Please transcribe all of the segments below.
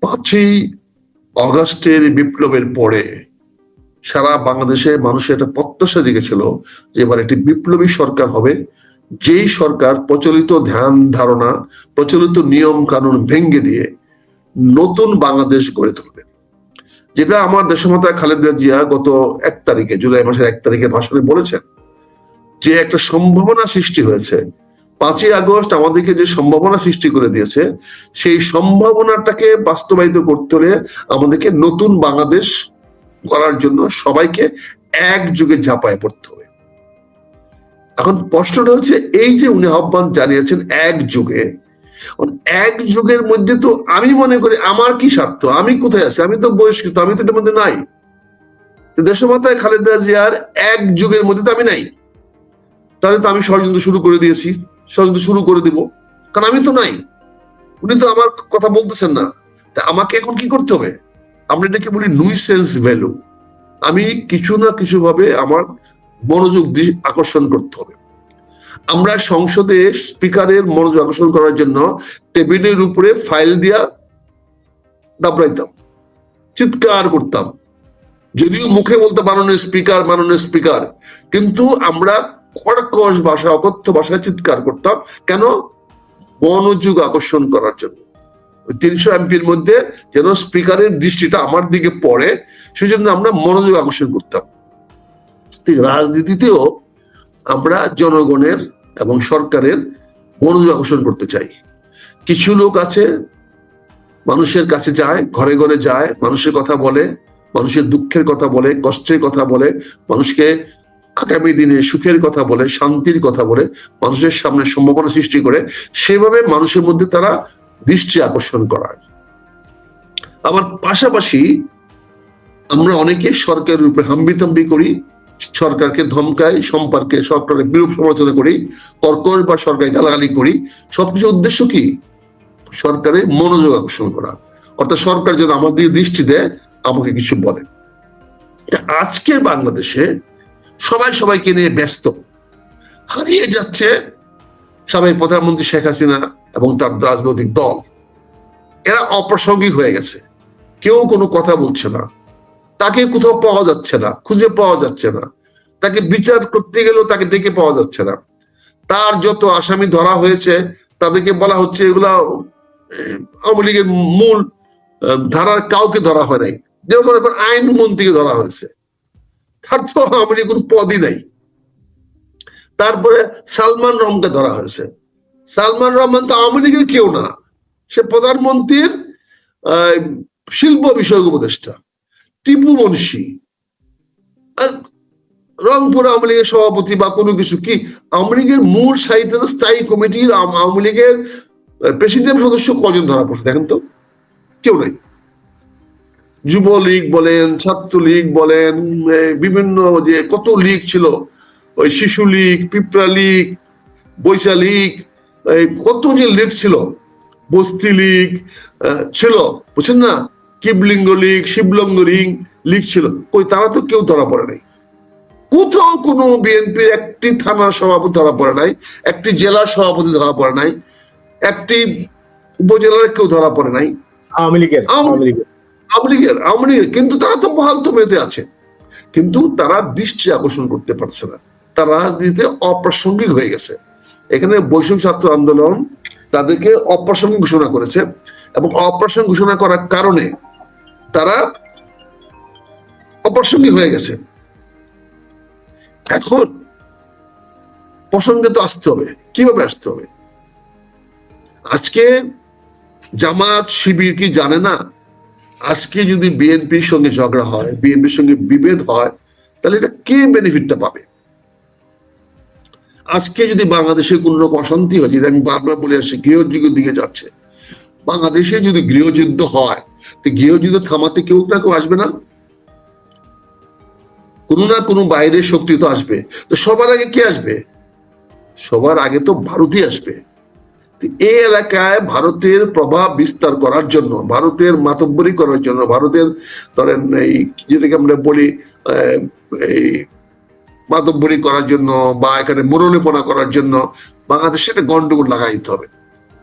পাঁচই অগাস্টের বিপ্লবের পরে সারা বাংলাদেশে মানুষের একটা প্রত্যাশা জেগেছিল যে এবার একটি বিপ্লবী সরকার হবে। যেই সরকার প্রচলিত ধ্যান ধারণা, প্রচলিত নিয়ম কানুন ভেঙ্গে দিয়ে নতুন বাংলাদেশ গড়ে তুলবে। যেটা আমার দেশমাতা খালেদা জিয়া গত এক তারিখে, জুলাই মাসের এক তারিখে ভাষণে বলেছেন যে একটা সম্ভাবনা সৃষ্টি হয়েছে পাঁচই আগস্ট আমাদেরকে যে সম্ভাবনা সৃষ্টি করে দিয়েছে, সেই সম্ভাবনাটাকে বাস্তবায়িত করতে হলে আমাদেরকে নতুন বাংলাদেশ করার জন্য সবাইকে এক যুগে ঝাঁপায় পড়তে হবে। এখন প্রশ্নটা হচ্ছে, এই যে উনি আহ্বান জানিয়েছেন এক যুগে এক যুগের মধ্যে তো আমি মনে করি আমার কি স্বার্থ? আমি কোথায় আছি? আমি তো বহিষ্কৃত, আমি তো এটার মধ্যে নাই। দেশমাতায় খালেদা জিয়ার এক যুগের মধ্যে তো আমি নাই। তাহলে তো আমি ষড়যন্ত্র শুরু করে দিয়েছি। ষড়যন্ত্র শুরু করে দিব। কারণ আমি তো নাই। উনি তো আমার কথা বলতেছেন না। তা আমাকে এখন কি করতে হবে? আমরা এটাকে বলি নুইসেন্স ভ্যালু আমি কিছু না কিছু ভাবে আমার মনোযোগ দিয়ে আকর্ষণ করতে হবে। আমরা সংসদে স্পিকারের মনোযোগ আকর্ষণ করার জন্য টেবিলের উপরে ফাইল দিয়া দাবড়াইতাম। চিৎকার করতাম। যদিও মুখে বলতে মাননীয় স্পিকার মাননীয় স্পিকার। কিন্তু আমরা কড়কশ ভাষা অকথ্য ভাষায় চিৎকার করতাম। কেন? মনোযোগ আকর্ষণ করার জন্য। তিনশো এমপির মধ্যে যেন স্পিকারের দৃষ্টিটা আমার দিকে পড়ে, সেজন্য আমরা মনোযোগ আকর্ষণ করতাম। ঠিক রাজনীতিতেও আমরা জনগণের এবং সরকারের মনোযোগ আকর্ষণ করতে চাই। কিছু লোক আছে, মানুষের কাছে যায়, ঘরে ঘরে যায়, মানুষের কথা বলে, মানুষের দুঃখের কথা বলে, কষ্টের কথা বলে, মানুষকে আগামী দিনে সুখের কথা বলে, শান্তির কথা বলে, মানুষের সামনে সম্ভাবনা সৃষ্টি করে, সেভাবে মানুষের মধ্যে তারা দৃষ্টি আকর্ষণ করার। আবার পাশাপাশি আমরা অনেকে সরকারের উপরে হাম্বিতাম্বি করি, সরকারকে ধমকাই সম্পর্কে সরকারের বিরূপ সমালোচনা করি কর্কশ বা সরকার গালাগালি করি সবকিছু উদ্দেশ্য কি? সরকারের মনোযোগ আকর্ষণ করা। অর্থাৎ সরকার যেন আমার দিকে দৃষ্টি দেয়, আমাকে কিছু বলে। আজকের বাংলাদেশে সবাই সবাইকে নিয়ে ব্যস্ত। হারিয়ে যাচ্ছে সবাই প্রধানমন্ত্রী শেখ হাসিনা এবং তার রাজনৈতিক দল। এরা অপ্রাসঙ্গিক হয়ে গেছে। কেউ কোনো কথা বলছে না। তাকে কোথাও পাওয়া যাচ্ছে না, খুঁজে পাওয়া যাচ্ছে না। তাকে বিচার করতে গেলেও তাকে ডেকে পাওয়া যাচ্ছে না। তার যত আসামি ধরা হয়েছে, তাদেরকে বলা হচ্ছে এগুলা আওয়ামী লীগের মূল ধারার কাউকে ধরা হয় নাই। যেমন মনে করেন আইনমন্ত্রীকে ধরা হয়েছে। তার তো আওয়ামী কোনো পদই নাই। তারপরে সালমান রহমানকে ধরা হয়েছে। সালমান রহমান তো আওয়ামী লীগের কেউ না। সে প্রধানমন্ত্রীর শিল্প বিষয়ক উপদেষ্টা, টিপু মুন্সি। আর রংপুর আওয়ামী লীগের সভাপতি বা কোনো কিছু কি? আওয়ামী লীগের মূল সাহিত্য স্থায়ী কমিটির আওয়ামী লীগের প্রেসিডেন্ট সদস্য কজন ধরা পড়ছে দেখেন তো? কেউ নাই। যুবলীগ বলেন ছাত্রলীগ বলেন বিভিন্ন যে কত লীগ ছিল ওই শিশু লীগ পিঁপড়া লীগ বৈশা লীগ কত যে লীগ ছিল বস্তি লীগ ছিল বুঝছেন না? কিবলিঙ্গ লীগ শিবলঙ্গ লীগ লীগ ছিল। কই তারা তো কেউ ধরা পড়ে নাই। কোথাও কোনো বিএনপির একটি থানার সভাপতি ধরা পড়ে নাই একটি জেলার সভাপতি ধরা পড়ে নাই একটি উপজেলার কেউ ধরা পড়ে নাই। আওয়ামী লীগের আওয়ামী লীগের। আওয়ামী লীগের আওয়ামী লীগের। কিন্তু তারা তো বহাল তো মেতে আছে। কিন্তু তারা দৃষ্টি আকর্ষণ করতে পারছে না। তার রাজনীতিতে অপ্রাসঙ্গিক হয়ে গেছে। এখানে বৈষম্য ছাত্র আন্দোলন তাদেরকে অপ্রাসঙ্গিক ঘোষণা করেছে এবং অপ্রাসঙ্গিক ঘোষণা করার কারণে তারা অপ্রাসঙ্গিক হয়ে গেছে। এখন প্রসঙ্গে তো আসতে হবে। কীভাবে আসতে হবে? আজকে জামাত, শিবির কি জানে না? আজকে যদি বিএনপির সঙ্গে ঝগড়া হয়, বিএনপির সঙ্গে বিভেদ হয়, তাহলে এটা কে বেনিফিটটা পাবে? আজকে যদি বাংলাদেশে কোন রকম অশান্তি হয়, যেটা আমি বারবার বলে আসছি, গৃহযুদ্ধের দিকে যাচ্ছে, বাংলাদেশে যদি গৃহযুদ্ধ হয়, তো গৃহযুদ্ধ থামাতে কেউ না কেউ আসবে না? কোনো না কোনো বাইরের শক্তি তো আসবে। তো সবার আগে কে আসবে? সবার আগে তো ভারতই আসবে। এই এলাকায় ভারতের প্রভাব বিস্তার করার জন্য, ভারতের মাতব্বরি করার জন্য, ভারতের ধরেন এই যেটাকে আমরা বলি এই মাতব্বরি করার জন্য বা এখানে মুরলিপনা করার জন্য বাংলাদেশে একটা গন্ডগোল লাগাইতে হবে।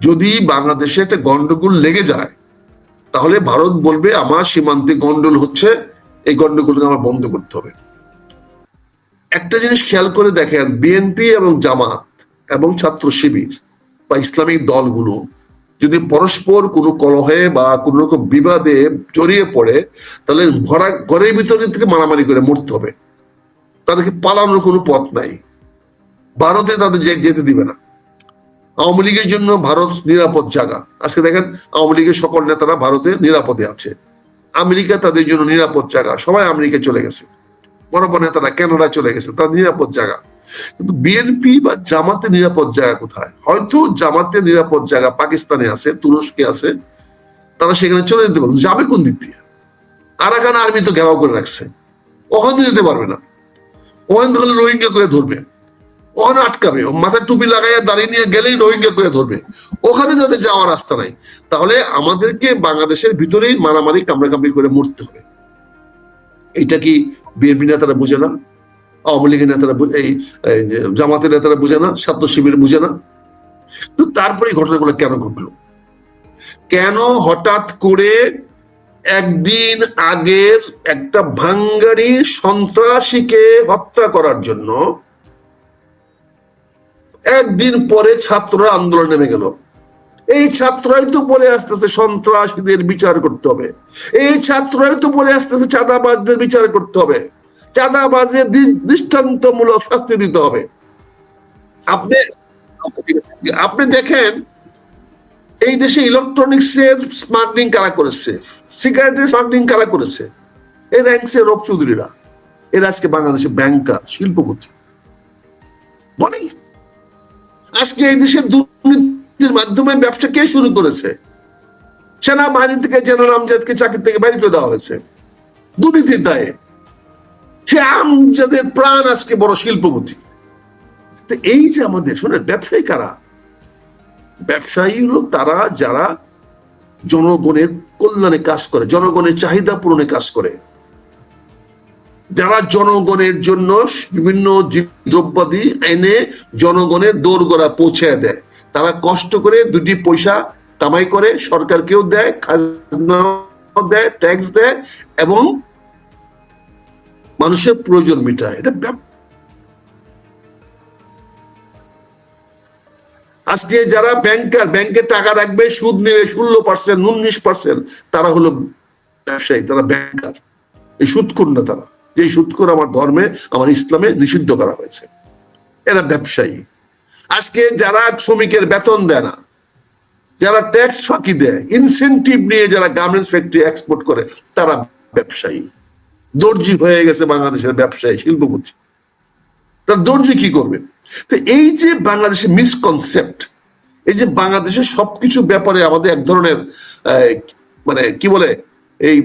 যদি বাংলাদেশে একটা গন্ডগোল লেগে যায়, তাহলে ভারত বলবে, আমার সীমান্তে গন্ডল হচ্ছে, এই গন্ডগোলকে আমার বন্ধ করতে হবে। একটা জিনিস খেয়াল করে দেখেন, বিএনপি এবং জামাত এবং ছাত্র শিবির বা ইসলামিক দলগুলো যদি পরস্পর কোনো কলহে বা কোনো রকম বিবাদে জড়িয়ে পড়ে, তাহলে ঘরা, ঘরের ভিতরে থেকে মারামারি করে মরতে হবে। তাদেরকে পালানোর কোনো পথ নাই। ভারতে তাদের যেতে দিবে না। আওয়ামী লীগের জন্য ভারত নিরাপদ জায়গা। আজকে দেখেন আওয়ামী লীগের সকল নেতারা ভারতে নিরাপদে আছে। আমেরিকা তাদের জন্য নিরাপদ জায়গা। সবাই আমেরিকা চলে গেছে। বড় বড় নেতারা কানাডা চলে গেছে। তার নিরাপদ জায়গা। কিন্তু বিএনপি বা জামাতে নিরাপদ জায়গা কোথায়? হয়তো জামাতে নিরাপদ জায়গা পাকিস্তানে আছে, তুরস্কে আছে, তারা সেখানে চলে যেতে পারবে। যাবে কোন দিক দিয়ে? আরাকান আর্মি তো ঘেরাও করে রাখছে। ওখানে যেতে পারবে না। ওখানে গেলে রোহিঙ্গা করে ধরবে। ওখানে আটকাবে। মাথায় টুপি লাগাইয়া দাঁড়িয়ে নিয়ে গেলেই রোহিঙ্গা করে ধরবে। ওখানে যাদের যাওয়ার রাস্তা নাই, তাহলে আমাদেরকে বাংলাদেশের ভিতরেই মারামারি, কামড়াকামড়ি করে মরতে হবে। এইটা কি বিএনপি নেতারা বুঝে না? আওয়ামী লীগের নেতারা এই জামাতের নেতারা বুঝে না, ছাত্র শিবির বুঝে না। তো তারপরে এই ঘটনাগুলো কেন ঘটলো? কেন হঠাৎ করে একদিন আগের একটা ভাঙ্গারি সন্ত্রাসীকে হত্যা করার জন্য একদিন পরে ছাত্ররা আন্দোলন নেমে গেল। এই ছাত্ররাই তো বলে আসতেছে সন্ত্রাসীদের বিচার করতে হবে। এই ছাত্ররাই তো বলে আসতেছে চাঁদাবাজদের বিচার করতে হবে। চাঁদাবাজের দৃ- দৃষ্টান্তমূলক শাস্তি দিতে হবে। আপনি আপনি দেখেন, এই দেশে ইলেকট্রনিক্স এর স্মাগলিং কারা করেছে? সিগারেটের স্মাগলিং কারা করেছে? এই র্যাঙ্কসে রব চৌধুরীরা। এরা আজকে বাংলাদেশে ব্যাংকার শিল্পপতি। বলেন আজকে এই দেশে দুর্নীতির মাধ্যমে ব্যবসা কে শুরু করেছে? সেনাবাহিনী থেকে জেনারেল আমজাদকে চাকরি থেকে বাইরে করে দেওয়া হয়েছে। দুর্নীতির দায়ে। সে আমজাদের প্রাণ আজকে বড় শিল্পপতি। এই যে আমাদের, শোনেন, ব্যবসায়ী কারা? ব্যবসায়ী হলো তারা যারা জনগণের কল্যাণে কাজ করে, জনগণের চাহিদা পূরণে কাজ করে। যারা জনগণের জন্য বিভিন্ন দ্রব্যাদি এনে জনগণের দোরগোড়া পৌঁছে দেয়। তারা কষ্ট করে দুটি পয়সা কামাই করে, সরকারকেও দেয় খাজনা দেয় ট্যাক্স দেয় এবং মানুষের প্রয়োজন মিটায়। এটা আজকে যারা ব্যাংকার ব্যাংকে টাকা রাখবে, সুদ নেবে, ষোলো পার্সেন্ট উনিশ পার্সেন্ট তারা হলো ব্যবসায়ী, তারা ব্যাংকার এই সুদখোর না তারা। যে সুদখোর আমার ধর্মে, আমার ইসলামে নিষিদ্ধ করা হয়েছে। এরা ব্যবসায়ী। আজকে যারা শ্রমিকের বেতন দেয় না, যারা ট্যাক্স ফাঁকি দেয় ইনসেন্টিভ নিয়ে যারা গার্মেন্টস ফ্যাক্টরি এক্সপোর্ট করে, তারা ব্যবসায়ী। দর্জি হয়ে গেছে বাংলাদেশের ব্যবসায়ী, শিল্পপতি। তার দর্জি কি করবে? তো এই যে বাংলাদেশের মিসকনসেপ্ট এই যে বাংলাদেশের সবকিছু ব্যাপারে আমাদের এক ধরনের মানে কি বলে, এই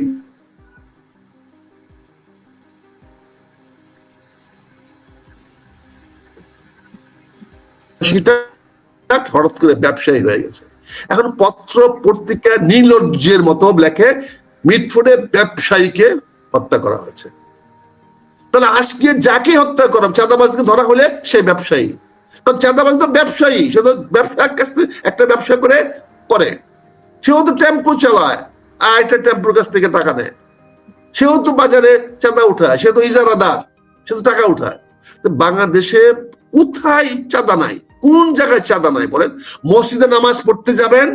হঠাৎ করে ব্যবসায়ী হয়ে গেছে। এখন পত্র পত্রিকা নীলজ্জের মতো লেখে, মিটফোর্ডে ব্যবসায়ীকে হত্যা করা হয়েছে। তাহলে আজকে যাকে হত্যা করা চাঁদাবাজকে ধরা হলে সে ব্যবসায়ী। কারণ চাঁদাবাজ তো ব্যবসায়ী, সে তো ব্যবসার কাছ থেকে একটা ব্যবসা করে করে। সেও তো টেম্পো চালায়, আর একটা টেম্পোর কাছ থেকে টাকা নেয়। সেও তো বাজারে চাঁদা উঠায়, সে তো ইজারাদার, সে তো টাকা উঠায়। বাংলাদেশে কোথায় চাঁদা নাই? কোন জায়গায় চাঁদা নাই বলেন? মসজিদে নামাজ পড়তে যাবেন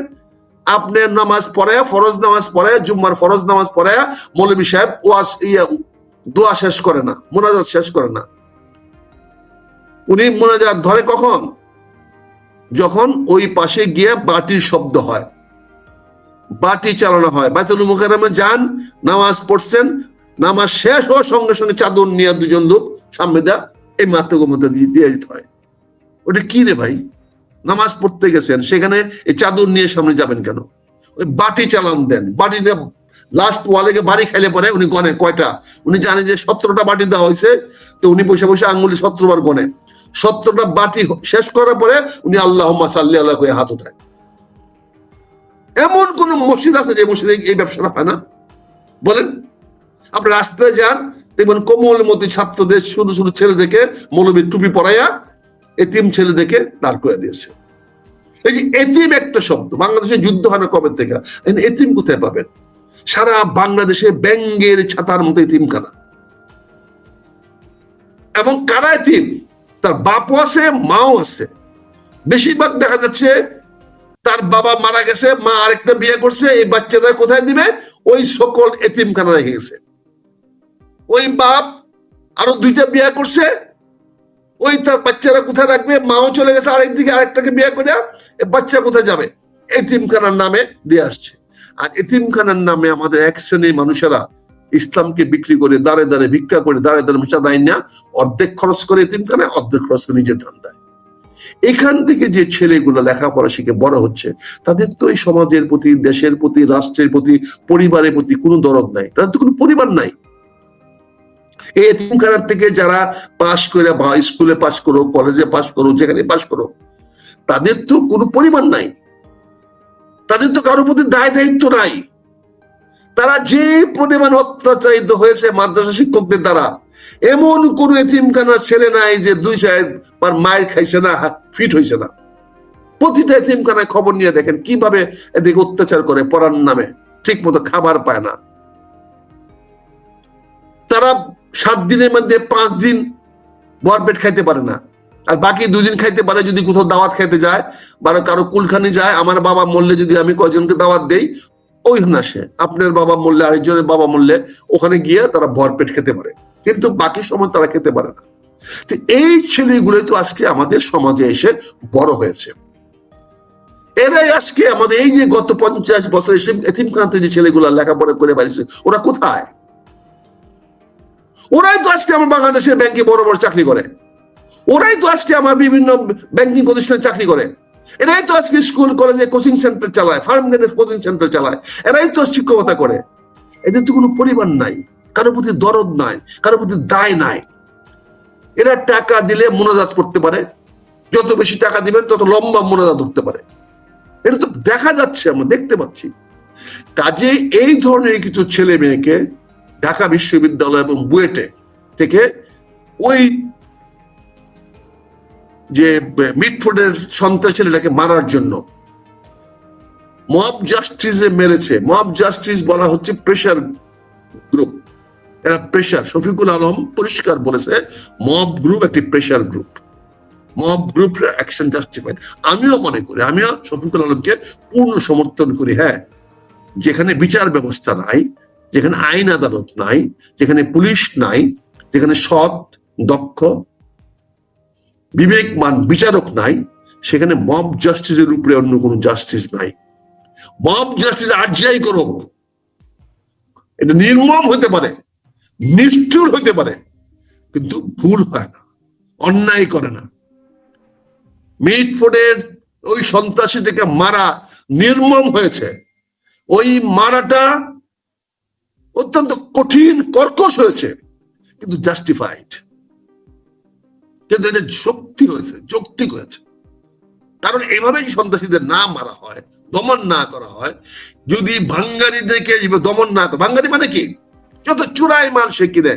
আপনার নামাজ পড়ে, ফরজ নামাজ পড়ে, জুম্মার ফরজ নামাজ পড়ে, মৌলবী সাহেব ওয়াজ ইয়া, দোয়া শেষ করে না, মোনাজাত শেষ করে না। উনি মোনাজাত ধরে কখন? যখন ওই পাশে গিয়ে বাটির শব্দ হয়। বাটি চালানো হয়। বাইতুল মুকাররমে যান, নামাজ পড়ছেন, নামাজ শেষ হওয়ার সঙ্গে সঙ্গে চাদর নিয়ে দুজন লোক সামনে দা এই মাতৃক মধ্যে দিয়ে দিয়ে দিতে হয়। ওটা কি রে ভাই? নামাজ পড়তে গেছেন, সেখানে এই চাদর নিয়ে সামনে যাবেন কেন? ওই বাটি চালান দেন বাটি লাস্ট ওয়ালে গিয়ে বাড়ি খাইলে পরে উনি গনে কয়টা? উনি জানেন যে সতেরোটা বাটি দেওয়া হয়েছে, তো উনি বসে বসে আঙ্গুলি সতেরো বার গনে। সত্তরটা বাটি শেষ করার পরে উনি আল্লাহ সাল্লি আল্লাহ করে হাত উঠায়। এমন কোন মসজিদ আছে যে মসজিদে এই ব্যবসাটা হয় না? বলেন। আপনি রাস্তায় যান, দেখবেন কোমলমতি ছাত্রদের শুধু শুধু ছেলেদেরকে মৌলবীর টুপি পরাইয়া এতিম ছেলেদেরকে দাঁড় করে দিয়েছে। এই যে এতিম একটা শব্দ, বাংলাদেশে যুদ্ধ হয় না কবে থেকে? এতিম কোথায় পাবেন? সারা বাংলাদেশে ব্যাঙ্গের ছাতার মতো এতিম এতিমখানা। এবং কারা এতিম? তার বাপও আছে, মাও আছে। বেশিরভাগ দেখা যাচ্ছে তার বাবা মারা গেছে, মা আরেকটা বিয়ে করছে, এই বাচ্চাটা কোথায় দিবে? ওই সকল এতিম এতিমখানা রেখে গেছে। ওই বাপ আরও দুইটা বিয়ে করছে ওই তার বাচ্চারা কোথায় রাখবে? মাও চলে গেছে আরেকদিকে আরেকটাকে বিয়ে করে বাচ্চা কোথায় যাবে? এতিমখানার নামে দিয়ে আসছে। আর এতিমখানার নামে আমাদের এক শ্রেণির মানুষেরা ইসলামকে বিক্রি করে দাঁড়ে দাঁড়ে ভিক্ষা করে দাঁড়ে দাঁড়ে মিশা দেয় না। অর্ধেক খরচ করে এতিমখানায়, অর্ধেক খরচ করে নিজের ধান দেয়। এখান থেকে যে ছেলেগুলো লেখাপড়া শিখে বড় হচ্ছে, তাদের তো এই সমাজের প্রতি, দেশের প্রতি, রাষ্ট্রের প্রতি, পরিবারের প্রতি কোনো দরদ নাই। তাদের তো কোনো পরিবার নাই। এই এতিমখানার থেকে যারা পাশ করে বা স্কুলে পাশ করো কলেজে পাশ করো, যেখানে পাশ করো, তাদের তো কোনো পরিবার নাই। তাদের তো কারোর প্রতি দায় দায়িত্ব নাই। তারা যে পরিমাণ অত্যাচারিত হয়েছে মাদ্রাসা শিক্ষকদের দ্বারা, এমন কোন এতিমখানার ছেলে নাই যে দুই সাহেব পার মায়ের খাইছে না ফিট হয়েছে না। প্রতিটা এতিমখানায় খবর নিয়ে দেখেন কীভাবে এদিকে অত্যাচার করে পড়ার নামে ঠিক মতো খাবার পায় না। তারা সাত দিনের মধ্যে পাঁচ দিন বরপেট খাইতে পারে না। আর বাকি দুদিন খাইতে পারে যদি কোথাও দাওয়াত খাইতে যায় বা কারও কুলখানি যায়, আমার বাবা মরলে যদি আমি কয়জনকে দাওয়াত দেই, ওই আসে আপনার বাবা মরলে, আরেকজনের বাবা মরলে, ওখানে গিয়ে তারা ভরপেট খেতে পারে। কিন্তু বাকি সময় তারা খেতে পারে না। তো এই ছেলেগুলো তো আজকে আমাদের সমাজে এসে বড় হয়েছে। এরাই আজকে আমাদের এই যে গত পঞ্চাশ বছর এসে এতিমকান্তে যে ছেলেগুলো লেখাপড়া করে বাড়িছে ওরা কোথায়? ওরাই তো আজকে আমার বাংলাদেশের ব্যাংকে বড় বড় চাকরি করে। ওরাই তো আজকে আমার বিভিন্ন ব্যাংকিং প্রতিষ্ঠানে চাকরি করে। এরাই তো আজকে স্কুল কলেজে কোচিং সেন্টার চালায় ফার্ম কোচিং সেন্টার চালায়। এরাই তো শিক্ষকতা করে। এদের তো কোনো পরিবার নাই। কারোর প্রতি দরদ নাই কারোর প্রতি দায় নাই। এরা টাকা দিলে মোনাজাত করতে পারে। যত বেশি টাকা দিবেন, তত লম্বা মোনাজাত করতে পারে। এটা তো দেখা যাচ্ছে আমরা, দেখতে পাচ্ছি। কাজে এই ধরনের কিছু ছেলে মেয়েকে ঢাকা বিশ্ববিদ্যালয় এবং বুয়েটে থেকে ওই যে মিটফোর্ডের সন্তান ছেলেটাকে মারার জন্য মব মেরেছে। মব জাস্টিস বলা হচ্ছে প্রেশার গ্রুপ। এরা প্রেশার, শফিকুল আলম পরিষ্কার বলেছে, মব গ্রুপ একটি pressure group. Mob group action justified. আমিও মনে করি, আমিও শফিকুল আলমকে পূর্ণ সমর্থন করি হ্যাঁ। যেখানে বিচার ব্যবস্থা নাই যেখানে আইন আদালত নাই, যেখানে পুলিশ নাই, যেখানে সৎ, দক্ষ বিবেকমান বিচারক নাই, সেখানে মব জাস্টিসের উপরে অন্য কোনো জাস্টিস নাই। মব জাস্টিস আর যাই করুক। এটা নির্মম হতে পারে, নিষ্ঠুর হতে পারে, কিন্তু ভুল হয় না, অন্যায় করে না। মিটফোর্ডের ওই সন্ত্রাসীটাকে মারা নির্মম হয়েছে। ওই মারাটা অত্যন্ত কঠিন, কর্কশ হয়েছে, কিন্তু জাস্টিফাইড কিন্তু এটা শক্তি হয়েছে, যৌক্তিক হয়েছে। কারণ এভাবে সন্ত্রাসীদের না মারা হয়, দমন না করা হয়, যদি ভাঙ্গারিদেরকে দমন না ভাঙ্গারি মানে কি? যত চুরাই মাল সে কিনে,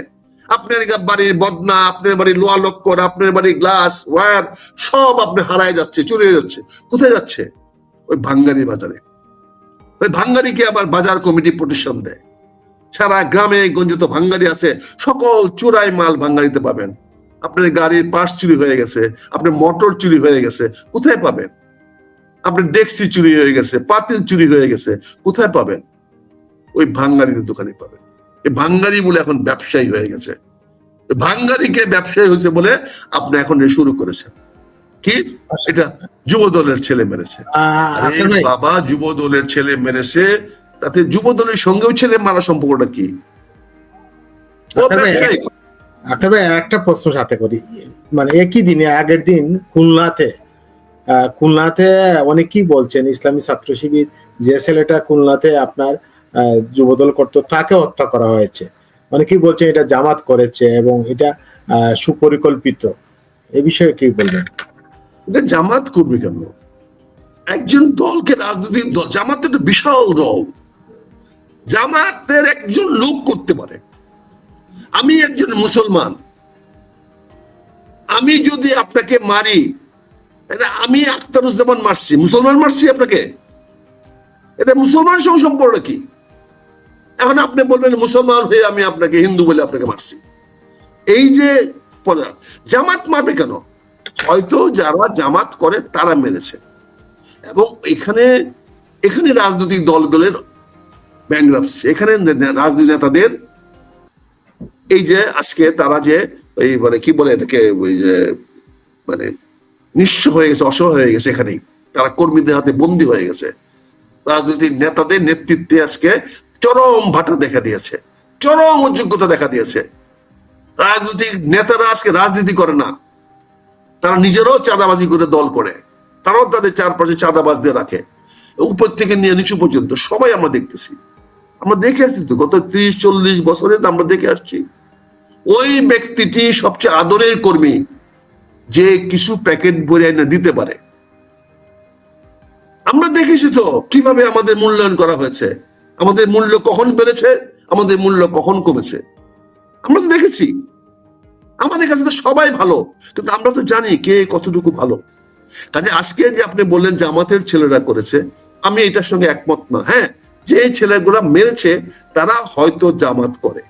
আপনার বাড়ির বদনা, আপনার বাড়ির লোয়া লক্কর, আপনার বাড়ির গ্লাস ওয়ার সব আপনি হারায় যাচ্ছে হয়ে যাচ্ছে। কোথায় যাচ্ছে? ওই ভাঙ্গারি বাজারে। ওই ভাঙ্গারিকে আবার বাজার কমিটি প্রতিষ্ঠান দেয়। সারা গ্রামে গঞ্জিত ভাঙ্গারি আছে। সকল চুরাই মাল ভাঙ্গারিতে পাবেন। আপনার গাড়ির পার্স চুরি হয়ে গেছে আপনার মোটর চুরি হয়ে গেছে কোথায় পাবেন? আপনার ডেক্সি চুরি হয়ে গেছে পাতিল চুরি হয়ে গেছে কোথায় পাবেন? ওই ভাঙ্গারিদের দোকানে পাবেন। এই ভাঙ্গারি বলে এখন ব্যবসায়ী হয়ে গেছে। ভাঙ্গারিকে ব্যবসায়ী হয়েছে বলে আপনি এখন শুরু করেছেন। কি? এটা যুব দলের ছেলে মেরেছে। বাবা যুব দলের ছেলে মেরেছে তাতে যুব দলের সঙ্গেও ছেলে মারা সম্পর্কটা কি? ও আচ্ছা ভাই, ব্যবসায়ী আচ্ছা একটা প্রশ্ন সাথে করি। মানে একই দিনে আগের দিন খুলনাতে খুলনাতে অনেকেই বলছেন ইসলামী ছাত্র শিবির যে ছেলেটা খুলনাতে আপনার যুবদল করতো তাকে হত্যা করা হয়েছে। অনেকেই বলছেন এটা জামাত করেছে এবং এটা আহ, সুপরিকল্পিত। এ বিষয়ে কি বলবেন? এটা জামাত করবে কেন? একজন দলকে রাজনৈতিক দল জামাত একটা বিশাল দল। জামাতের একজন লোক করতে পারে। আমি একজন মুসলমান। আমি যদি আপনাকে মারি, এটা আমি আখতারুজ্জামান মারছি। মুসলমান মারছি আপনাকে? এটা মুসলমান সঙ্গে সম্পর্ক কি? এখন আপনি বলবেন, মুসলমান হয়ে আমি আপনাকে হিন্দু বলে আপনাকে মারছি। এই যে জামাত মারবে কেন? হয়তো যারা জামাত করে তারা মেরেছে। এবং এখানে এখানে রাজনৈতিক দলগুলোর এখানে রাজনীতি নেতাদের এই যে আজকে তারা যে মানে কি বলে এটাকে, ওই যে মানে হয়ে গেছে, অসহায় হয়ে গেছে এখানেই। তারা কর্মীদের হাতে হয়ে গেছে। রাজনৈতিক নেতাদের নেতৃত্বে আজকে চরম ভাটা দেখা দিয়েছে। চরম অযোগ্যতা দেখা দিয়েছে। রাজনৈতিক নেতারা আজকে রাজনীতি করে না। তারা নিজেরাও চাঁদাবাজি করে দল করে। তারাও তাদের চারপাশে চাঁদাবাজদের রাখে। উপর থেকে নিয়ে নিচু পর্যন্ত সবাই আমরা দেখতেছি। আমরা দেখে আসছি তো, গত ত্রিশ, চল্লিশ বছরে আমরা দেখে আসছি। ওই ব্যক্তিটি সবচেয়ে আদরের কর্মী, যে কিছু প্যাকেট ভরে এনে দিতে পারে। আমরা দেখেছি তো, কীভাবে আমাদের মূল্যায়ন করা হয়েছে। আমাদের মূল্য কখন বেড়েছে, আমাদের মূল্য কখন কমেছে। আমরা তো দেখেছি। আমাদের কাছে তো সবাই ভালো, কিন্তু আমরা তো জানি কে কতটুকু ভালো। কাজে আজকে যে আপনি বললেন জামাতের ছেলেরা করেছে, আমি এটার সঙ্গে একমত না। হ্যাঁ যে ছেলেগুলো মেরেছে, তারা হয়তো জামাত করে।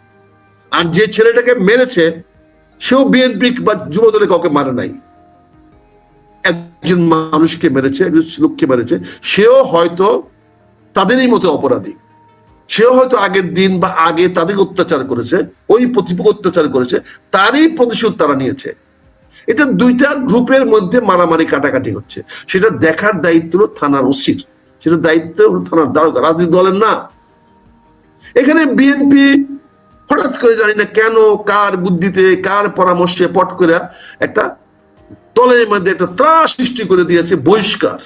আর যে ছেলেটাকে মেরেছে, সেও বিএনপি বা যুবদলে কাউকে মারে নাই। একজন মানুষকে মেরেছে, একজন লোককে মেরেছে, সেও হয়তো তাদেরই মতো অপরাধী। সেও হয়তো আগের দিন বা আগে তাদের অত্যাচার করেছে, ওই প্রতিপক্ষ অত্যাচার করেছে, তারই প্রতিশোধ তারা নিয়েছে। এটা দুইটা গ্রুপের মধ্যে মারামারি কাটাকাটি হচ্ছে। সেটা দেখার দায়িত্ব থানার ওসির। সেটা দায়িত্ব থানার দারোগা। রাজনীতি দলের না। এখানে বিএনপি হঠাৎ করে জানি না কেন, কার বুদ্ধিতে, কার পরামর্শে পট করে একটা দলের মধ্যে একটা ত্রাস সৃষ্টি করে দিয়েছে বহিষ্কার।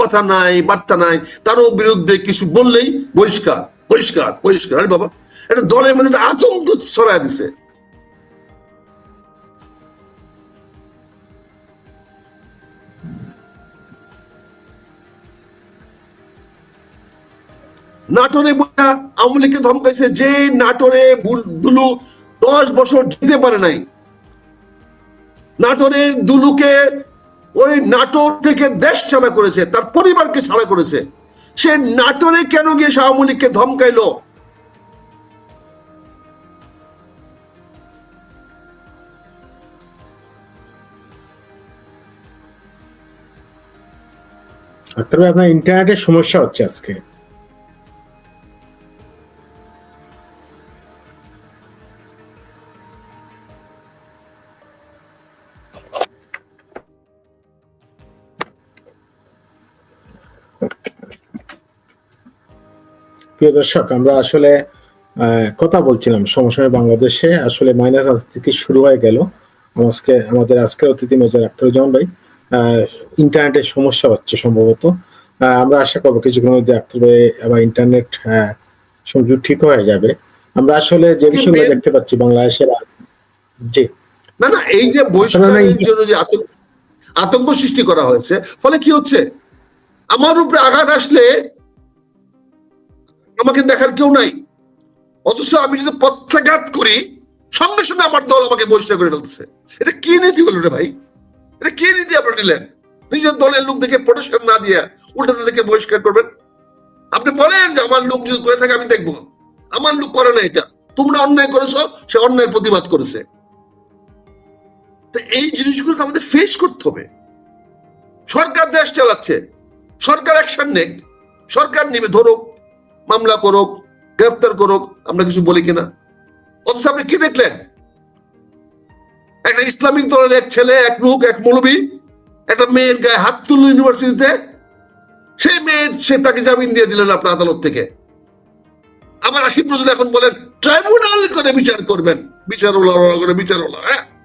কথা নাই, বার্তা নাই তারও বিরুদ্ধে কিছু বললেই বহিষ্কার বহিষ্কার বহিষ্কার। আরে বাবা, একটা দলের মধ্যে একটা আতঙ্ক ছড়ায় দিছে। নাটোরে বোঝা আওয়ামী লীগকে ধমকাইছে যে নাটোরে দুলু দশ বছর যেতে পারে নাই। নাটোরে দুলুকে ওই নাটোর থেকে দেশ ছাড়া করেছে, তার পরিবারকে ছাড়া করেছে। সে নাটোরে কেন গিয়ে আওয়ামী লীগকে ধমকাইলো? আপনার ইন্টারনেটের সমস্যা হচ্ছে আজকে। প্রিয় দর্শক আমরা আসলে কথা বলছিলাম সমসাময়িক বাংলাদেশে। আসলে মাইনাস আজ থেকে শুরু হয়ে গেল। আজকে আমাদের আজকের অতিথি মেজর আখতারুজ্জামান ভাই। আহ, ইন্টারনেটের সমস্যা হচ্ছে সম্ভবত। আমরা আশা করব কিছুক্ষণের মধ্যে আখতার ভাই আবার ইন্টারনেট সংযোগ ঠিক হয়ে যাবে। আমরা আসলে যে বিষয়গুলো বের- দেখতে পাচ্ছি বাংলাদেশের জি। না না এই যে বহিষ্কারের জন্য যে আতঙ্ক আতঙ্ক সৃষ্টি করা হয়েছে ফলে কি হচ্ছে? আমার উপরে আঘাত আসলে আমাকে দেখার কেউ নাই। অথচ আমি যদি পত্রাঘাত করি, সঙ্গে সঙ্গে আমার দল আমাকে বহিষ্কার করে ফেলতেছে। এটা কি নীতি হলো রে ভাই? এটা কি নীতি আপনারা নিলেন? নিজের দলের লোক দেখে প্রোটেকশন না দিয়ে উল্টো তাদেরকে বহিষ্কার করবেন? আপনি বলেন যে আমার লোক যদি করে থাকে, আমি দেখব। আমার লোক করে না এটা। তোমরা অন্যায় করেছ, সে অন্যায়ের প্রতিবাদ করেছে। তো এই জিনিসগুলো আমাদের ফেস করতে হবে। সরকার দেশ চালাচ্ছে। সরকার অ্যাকশন নেক। সরকার নেবে, ধরুক। মামলা করুক, গ্রেফতার করুক, আমরা কিছু বলি কিনা? অথচ আপনি কি দেখলেন? একটা ইসলামিক দলের এক ছেলে, এক লোক এক মৌলবী, একটা মেয়ের গায়ে হাত তুললো ইউনিভার্সিটিতে। সেই মেয়ের, সে তাকে জামিন দিয়ে দিলেন আপনার আদালত থেকে। আবার আসিফ নজরুল এখন বলেন, ট্রাইব্যুনাল করে বিচার করবেন। বিচার ওলা করে বিচার ওলা হ্যাঁ?